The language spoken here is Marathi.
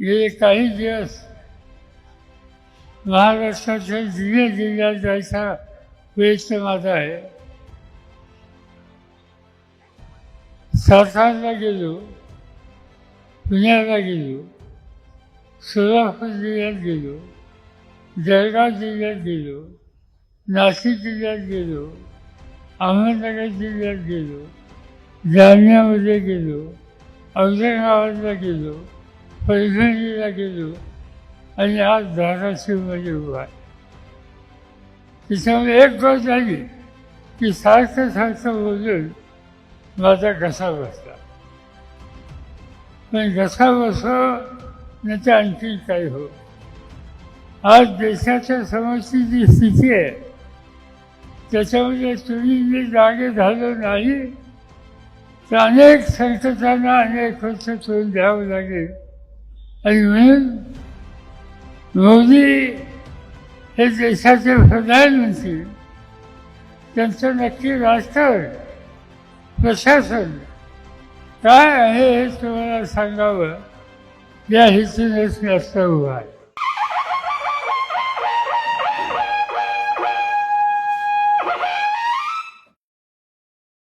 गेले काही दिवस महाराष्ट्राच्या जिल्ह्या जिल्ह्यात जायचा प्रयत्न माझा आहे. सातारला गेलो पुण्याला गेलो सोलापूर जिल्ह्यात गेलो जळगाव जिल्ह्यात गेलो नाशिक जिल्ह्यात गेलो अहमदनगर जिल्ह्यात गेलो जालन्यामध्ये गेलो औरंगाबादला गेलो. परभणीला गेलो आणि आज धाराशिवमध्ये उभा आहे. त्याच्यामुळे एक गोष्ट झाली की सारखं सारखं बोलून माझा घसा बसला. पण घसा बसो न तर आणखी काही हो. आज देशाच्या समोरची जी स्थिती आहे त्याच्यामध्ये तुम्ही जे जागे झालो नाही तर अनेक संकटांना अनेक वर्ष तोंड द्यावं लागेल. आणि म्हणून मोदी हे देशाचे प्रधानमंत्री त्यांचं नक्की राजकारण प्रशासन काय आहे हे तुम्हाला सांगावं? या हेतूनच जास्त असं उभा आहे.